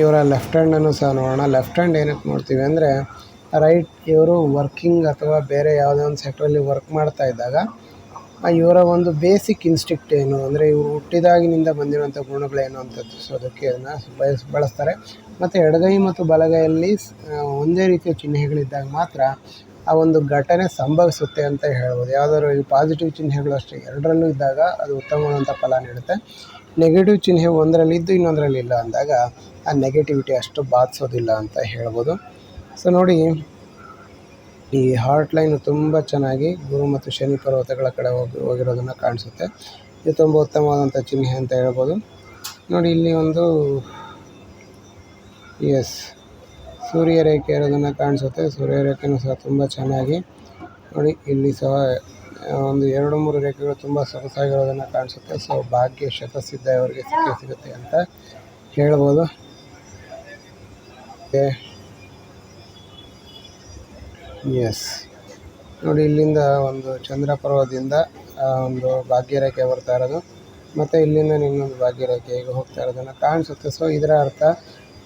ಇವರ ಲೆಫ್ಟ್ ಹ್ಯಾಂಡನ್ನು ಸಹ ನೋಡೋಣ. ಲೆಫ್ಟ್ ಹ್ಯಾಂಡ್ ಏನಕ್ಕೆ ನೋಡ್ತೀವಿ ಅಂದರೆ, ರೈಟ್ ಇವರು ವರ್ಕಿಂಗ್ ಅಥವಾ ಬೇರೆ ಯಾವುದೇ ಒಂದು ಸೆಕ್ಟ್ರಲ್ಲಿ ವರ್ಕ್ ಮಾಡ್ತಾ ಇದ್ದಾಗ ಇವರ ಒಂದು ಬೇಸಿಕ್ ಇನ್ಸ್ಟಿಕ್ಟ್ ಏನು ಅಂದರೆ, ಇವರು ಹುಟ್ಟಿದಾಗಿನಿಂದ ಬಂದಿರುವಂಥ ಗುಣಗಳೇನು ಅಂತ ತಿಳಿಸೋದಕ್ಕೆ ಅದನ್ನು ಬಯಸ್, ಬಳಸ್ತಾರೆ. ಮತ್ತು ಎಡಗೈ ಮತ್ತು ಬಲಗೈಯಲ್ಲಿ ಒಂದೇ ರೀತಿಯ ಚಿಹ್ನೆಗಳಿದ್ದಾಗ ಮಾತ್ರ ಆ ಒಂದು ಘಟನೆ ಸಂಭವಿಸುತ್ತೆ ಅಂತ ಹೇಳ್ಬೋದು. ಯಾವ್ದಾದ್ರು ಈ ಪಾಸಿಟಿವ್ ಚಿಹ್ನೆಗಳು ಅಷ್ಟೇ, ಎರಡರಲ್ಲೂ ಇದ್ದಾಗ ಅದು ಉತ್ತಮವಾದಂಥ ಫಲ ನೀಡುತ್ತೆ. ನೆಗೆಟಿವ್ ಚಿಹ್ನೆ ಒಂದರಲ್ಲಿ ಇದ್ದು ಇನ್ನೊಂದರಲ್ಲಿ ಇಲ್ಲ ಅಂದಾಗ ಆ ನೆಗೆಟಿವಿಟಿ ಅಷ್ಟು ಬಾಧಿಸೋದಿಲ್ಲ ಅಂತ ಹೇಳ್ಬೋದು. ಸೊ ನೋಡಿ, ಈ ಹಾರ್ಟ್ ಲೈನು ತುಂಬ ಚೆನ್ನಾಗಿ ಗುರು ಮತ್ತು ಶನಿ ಪರ್ವತಗಳ ಕಡೆ ಹೋಗಿ, ಹೋಗಿರೋದನ್ನು ಕಾಣಿಸುತ್ತೆ. ಇದು ತುಂಬ ಉತ್ತಮವಾದಂಥ ಚಿಹ್ನೆ ಅಂತ ಹೇಳ್ಬೋದು. ನೋಡಿ, ಇಲ್ಲಿ ಒಂದು ಎಸ್ ಸೂರ್ಯ ರೇಖೆ ಇರೋದನ್ನು ಕಾಣಿಸುತ್ತೆ. ಸೂರ್ಯ ರೇಖೆನು ಸಹ ತುಂಬ ಚೆನ್ನಾಗಿ. ನೋಡಿ, ಇಲ್ಲಿ ಸಹ ಒಂದು ಎರಡು ಮೂರು ರೇಖೆಗಳು ತುಂಬ ಸೊಗಸಾಗಿರೋದನ್ನು ಕಾಣಿಸುತ್ತೆ. ಸೊ, ಭಾಗ್ಯ ಶತಸಿದ್ಧ ಅವರಿಗೆ ಸಿಕ್ಕೇ ಸಿಗುತ್ತೆ ಅಂತ ಹೇಳ್ಬೋದು. ಎಸ್. ನೋಡಿ, ಇಲ್ಲಿಂದ ಒಂದು ಚಂದ್ರ ಪರ್ವದಿಂದ ಒಂದು ಭಾಗ್ಯರೇಖೆ ಬರ್ತಾ ಇರೋದು. ಮತ್ತು ಇಲ್ಲಿಂದ ಇನ್ನೊಂದು ಭಾಗ್ಯರೇಖೆ ಹೋಗ್ತಾ ಇರೋದನ್ನು ಕಾಣಿಸುತ್ತೆ. ಸೊ, ಇದರ ಅರ್ಥ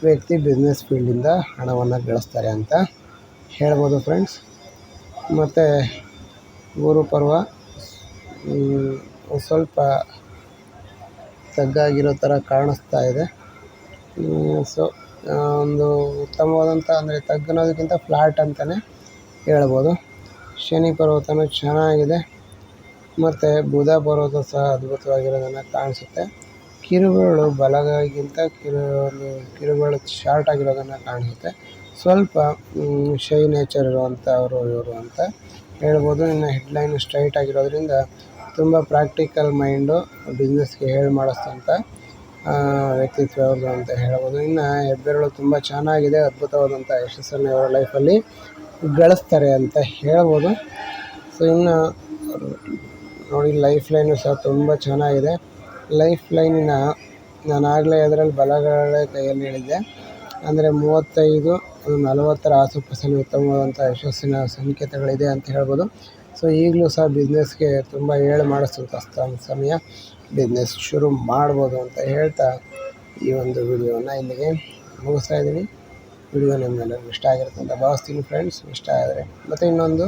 ವ್ಯಕ್ತಿ ಬಿಸ್ನೆಸ್ ಫೀಲ್ಡಿಂದ ಹಣವನ್ನು ಗಳಿಸ್ತಾರೆ ಅಂತ ಹೇಳ್ಬೋದು ಫ್ರೆಂಡ್ಸ್ ಮತ್ತು ಗುರು ಪರ್ವ ಸ್ವಲ್ಪ ತಗ್ಗಾಗಿರೋ ಥರ ಕಾಣಿಸ್ತಾ ಇದೆ. ಸೊ ಒಂದು ಉತ್ತಮವಾದಂಥ ಅಂದರೆ ತಗ್ಗನೋದಕ್ಕಿಂತ ಫ್ಲಾಟ್ ಅಂತಲೇ ಹೇಳ್ಬೋದು. ಶನಿ ಪರ್ವತನೂ ಚೆನ್ನಾಗಿದೆ. ಮತ್ತು ಬುಧ ಪರ್ವತ ಸಹ ಅದ್ಭುತವಾಗಿರೋದನ್ನು ಕಾಣಿಸುತ್ತೆ. ಕಿರುಬೇಳು ಬಲಗೈಗಿಂತ ಕಿರು ಕಿರುಗಳು ಶಾರ್ಟ್ ಆಗಿರೋದನ್ನು ಕಾಣಿಸುತ್ತೆ ಸ್ವಲ್ಪ ಶೈ ನೇಚರ್ ಇರುವಂಥವ್ರು ಇವರು ಅಂತ ಹೇಳ್ಬೋದು. ಇನ್ನು ಹೆಡ್ಲೈನ್ ಸ್ಟ್ರೈಟ್ ಆಗಿರೋದ್ರಿಂದ ತುಂಬ ಪ್ರಾಕ್ಟಿಕಲ್ ಮೈಂಡು ಬಿಸ್ನೆಸ್ಗೆ ಹೇಳಿ ಮಾಡಿಸ್ತಂಥ ವ್ಯಕ್ತಿತ್ವ ಅವ್ರದ್ದು ಅಂತ ಹೇಳ್ಬೋದು. ಇನ್ನು ಹೆಬ್ಬೆರಳು ತುಂಬ ಚೆನ್ನಾಗಿದೆ ಅದ್ಭುತವಾದಂಥ ಯಶಸ್ಸನ್ನು ಅವರ ಲೈಫಲ್ಲಿ ಗಳಿಸ್ತಾರೆ ಅಂತ ಹೇಳ್ಬೋದು. ಸೊ ಇನ್ನು ನೋಡಿ ಲೈಫ್ ಲೈನು ಸಹ ತುಂಬ ಚೆನ್ನಾಗಿದೆ. ಲೈಫ್ ಲೈನಿನ ನಾನು ಆಗಲೇ ಅದರಲ್ಲಿ ಬಲಗಡೆ ಕೈಯಲ್ಲಿ ಹೇಳಿದ್ದೆ. ಅಂದರೆ ಮೂವತ್ತೈದು ನಲವತ್ತರ ಆಸುಪಾಸಲ್ಲಿ ಉತ್ತಮವಾದಂಥ ಯಶಸ್ಸಿನ ಸಂಕೇತಗಳಿದೆ ಅಂತ ಹೇಳ್ಬೋದು. ಸೊ ಈಗಲೂ ಸಹ ಬಿಸ್ನೆಸ್ಗೆ ತುಂಬ ಏಳು ಮಾಡಿಸುವಂಥ ಸಮಯ ಬಿಸ್ನೆಸ್ ಶುರು ಮಾಡ್ಬೋದು ಅಂತ ಹೇಳ್ತಾ ಈ ಒಂದು ವಿಡಿಯೋನ ಇಲ್ಲಿಗೆ ಮುಗಿಸ್ತಾ ಇದ್ದೀನಿ. ವಿಡಿಯೋ ನಿಮ್ಮೆಲ್ಲರಿಗೂ ಇಷ್ಟ ಆಗಿರುತ್ತೆ ಅಂತ ಭಾವಿಸ್ತೀನಿ ಫ್ರೆಂಡ್ಸ್. ಇಷ್ಟ ಆದರೆ ಮತ್ತು ಇನ್ನೊಂದು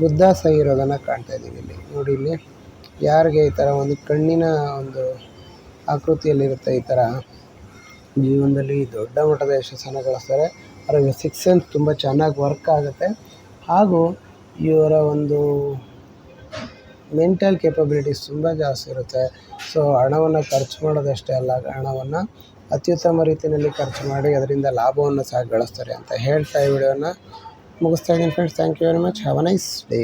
ಬುದ್ಧ ಸಹಿ ಇರೋದನ್ನು ಕಾಣ್ತಾ ಇದ್ದೀವಿ ಇಲ್ಲಿ. ನೋಡಿ ಇಲ್ಲಿ ಯಾರಿಗೆ ಈ ಥರ ಒಂದು ಕಣ್ಣಿನ ಒಂದು ಆಕೃತಿಯಲ್ಲಿರುತ್ತೆ ಈ ಥರ ಜೀವನದಲ್ಲಿ ದೊಡ್ಡ ಮಟ್ಟದ ಯಶಸ್ಸನ್ನು ಗಳಿಸ್ತಾರೆ. ಅವರಿಗೆ ಸಿಕ್ಸ್ ಸೆನ್ಸ್ ತುಂಬ ಚೆನ್ನಾಗಿ ವರ್ಕ್ ಆಗುತ್ತೆ. ಹಾಗೂ ಇವರ ಒಂದು ಮೆಂಟಲ್ ಕೆಪಬಿಲಿಟೀಸ್ ತುಂಬ ಜಾಸ್ತಿ ಇರುತ್ತೆ. ಸೊ ಹಣವನ್ನು ಖರ್ಚು ಮಾಡೋದಷ್ಟೇ ಅಲ್ಲ, ಹಣವನ್ನು ಅತ್ಯುತ್ತಮ ರೀತಿಯಲ್ಲಿ ಖರ್ಚು ಮಾಡಿ ಅದರಿಂದ ಲಾಭವನ್ನು ಸಹ ಗಳಿಸ್ತಾರೆ ಅಂತ ಹೇಳ್ತಾ ಈ ವಿಡಿಯೋನ ಮುಗಿಸ್ತಾ ಇದ್ದೀನಿ friends thank you very much have a nice day